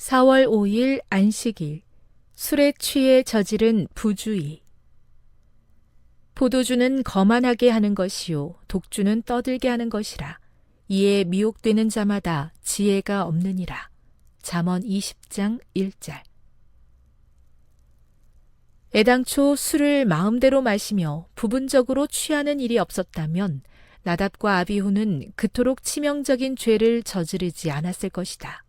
4월 5일 안식일. 술에 취해 저지른 부주의. 포도주는 거만하게 하는 것이요 독주는 떠들게 하는 것이라. 이에 미혹되는 자마다 지혜가 없느니라. 잠언 20장 1절. 애당초 술을 마음대로 마시며 부분적으로 취하는 일이 없었다면 나답과 아비후는 그토록 치명적인 죄를 저지르지 않았을 것이다.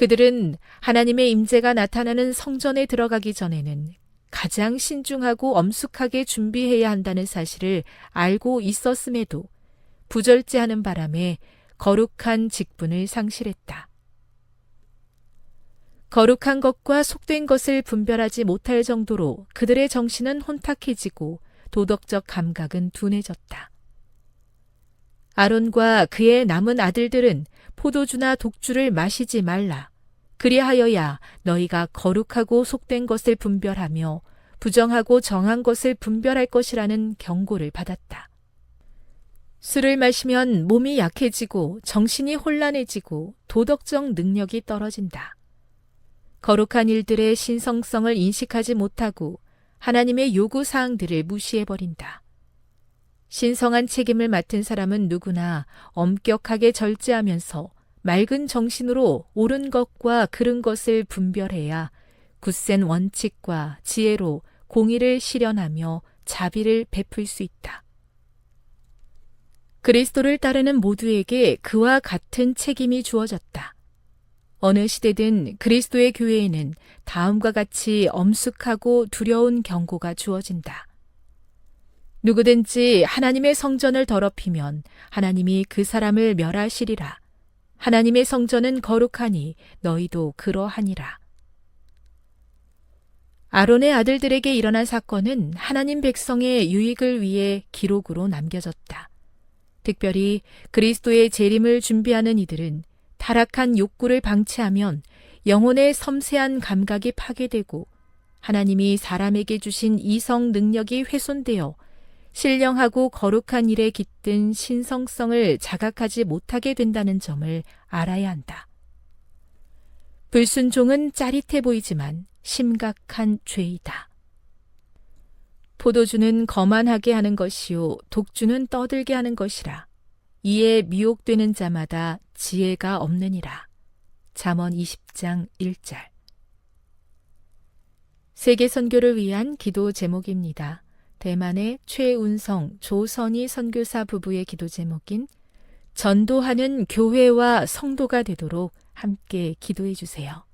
그들은 하나님의 임재가 나타나는 성전에 들어가기 전에는 가장 신중하고 엄숙하게 준비해야 한다는 사실을 알고 있었음에도 부절제하는 바람에 거룩한 직분을 상실했다. 거룩한 것과 속된 것을 분별하지 못할 정도로 그들의 정신은 혼탁해지고 도덕적 감각은 둔해졌다. 아론과 그의 남은 아들들은 포도주나 독주를 마시지 말라. 그리하여야 너희가 거룩하고 속된 것을 분별하며 부정하고 정한 것을 분별할 것이라는 경고를 받았다. 술을 마시면 몸이 약해지고 정신이 혼란해지고 도덕적 능력이 떨어진다. 거룩한 일들의 신성성을 인식하지 못하고 하나님의 요구 사항들을 무시해 버린다. 신성한 책임을 맡은 사람은 누구나 엄격하게 절제하면서 맑은 정신으로 옳은 것과 그른 것을 분별해야 굳센 원칙과 지혜로 공의를 실현하며 자비를 베풀 수 있다. 그리스도를 따르는 모두에게 그와 같은 책임이 주어졌다. 어느 시대든 그리스도의 교회에는 다음과 같이 엄숙하고 두려운 경고가 주어진다. 누구든지 하나님의 성전을 더럽히면 하나님이 그 사람을 멸하시리라. 하나님의 성전은 거룩하니 너희도 그러하니라. 아론의 아들들에게 일어난 사건은 하나님 백성의 유익을 위해 기록으로 남겨졌다. 특별히 그리스도의 재림을 준비하는 이들은 타락한 욕구를 방치하면 영혼의 섬세한 감각이 파괴되고 하나님이 사람에게 주신 이성 능력이 훼손되어 신령하고 거룩한 일에 깃든 신성성을 자각하지 못하게 된다는 점을 알아야 한다. 불순종은 짜릿해 보이지만 심각한 죄이다. 포도주는 거만하게 하는 것이요, 독주는 떠들게 하는 것이라. 이에 미혹되는 자마다 지혜가 없느니라. 잠언 20장 1절. 세계 선교를 위한 기도 제목입니다. 대만의 최운성, 조선희 선교사 부부의 기도 제목인 전도하는 교회와 성도가 되도록 함께 기도해 주세요.